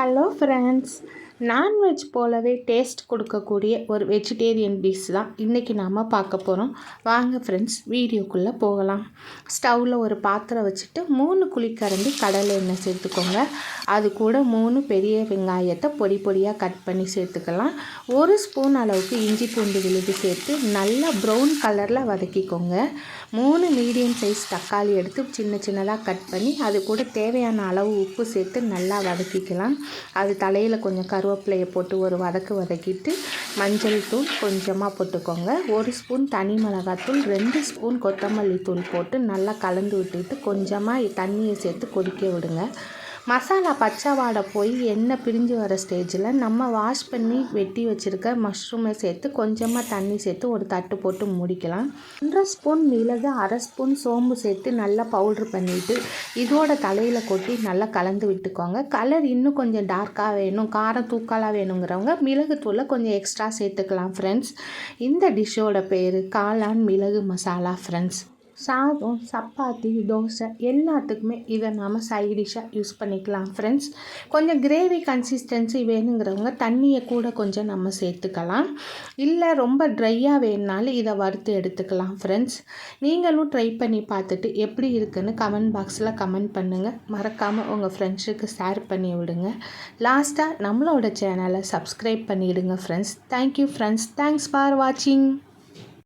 Hello friends non veg போலவே taste கொடுக்கக்கூடிய ஒரு வெஜிடேரியன் டிஷ் தான் இன்றைக்கி நாம் பார்க்க போகிறோம் வாங்க ஃப்ரெண்ட்ஸ் வீடியோக்குள்ளே போகலாம். ஸ்டவ்வில் ஒரு பாத்திரம் வச்சுட்டு மூணு குழிக்கரண்டி கடலை எண்ணெய் சேர்த்துக்கோங்க. அது கூட மூணு பெரிய வெங்காயத்தை பொடி பொடியாக கட் பண்ணி சேர்த்துக்கலாம். ஒரு ஸ்பூன் அளவுக்கு இஞ்சி பூண்டு விழுது சேர்த்து நல்லா ப்ரௌன் கலரில் வதக்கிக்கோங்க. மூணு மீடியம் சைஸ் தக்காளி எடுத்து சின்ன சின்னதாக கட் பண்ணி அது கூட தேவையான அளவு உப்பு சேர்த்து நல்லா வதக்கிக்கலாம். அது தலையில் கொஞ்சம் கருவேப்பிலையை போட்டு ஒரு வதக்கு வதக்கிட்டு மஞ்சள் தூள் கொஞ்சமாக போட்டுக்கோங்க. ஒரு ஸ்பூன் தனி மிளகாத்தூள் ரெண்டு ஸ்பூன் கொத்தமல்லி தூள் போட்டு நல்லா கலந்து விட்டுட்டு கொஞ்சமாக தண்ணியை சேர்த்து கொதிக்க விடுங்க. மசாலா பச்சை வாடை போய் எண்ணெய் பிரிஞ்சு வர ஸ்டேஜில் நம்ம வாஷ் பண்ணி வெட்டி வச்சுருக்க மஷ்ரூமை சேர்த்து கொஞ்சமாக தண்ணி சேர்த்து ஒரு தட்டு போட்டு முடிக்கலாம். ஒன்றரை ஸ்பூன் மிளகு அரை ஸ்பூன் சோம்பு சேர்த்து நல்லா பவுட்ரு பண்ணிவிட்டு இதோட தலையில் கொட்டி நல்லா கலந்து விட்டுக்கோங்க. கலர் இன்னும் கொஞ்சம் டார்க்காக வேணும் காரம் தூக்கலாக வேணுங்கிறவங்க மிளகுத்தூளை கொஞ்சம் எக்ஸ்ட்ரா சேர்த்துக்கலாம் ஃப்ரெண்ட்ஸ் இந்த டிஷ்ஷோட பேர் காளான் மிளகு மசாலா ஃப்ரெண்ட்ஸ் சாதம் சப்பாத்தி தோசை எல்லாத்துக்குமே இதை நாம் சைட் டிஷ்ஷாக யூஸ் பண்ணிக்கலாம் ஃப்ரெண்ட்ஸ் கொஞ்சம் கிரேவி கன்சிஸ்டன்சி வேணுங்கிறவங்க தண்ணியை கூட கொஞ்சம் நம்ம சேர்த்துக்கலாம். இல்லை ரொம்ப ட்ரையாக வேணுனாலும் இதை வறுத்து எடுத்துக்கலாம் ஃப்ரெண்ட்ஸ் நீங்களும் ட்ரை பண்ணி பார்த்துட்டு எப்படி இருக்குன்னு கமெண்ட் பாக்ஸில் கமெண்ட் பண்ணுங்கள் மறக்காமல் உங்கள் ஃப்ரெண்ட்ஸுக்கு ஷேர் பண்ணி விடுங்க. லாஸ்ட்டாக நம்மளோட சேனலை சப்ஸ்கிரைப் பண்ணிவிடுங்க friends thank you friends thanks for வாட்சிங்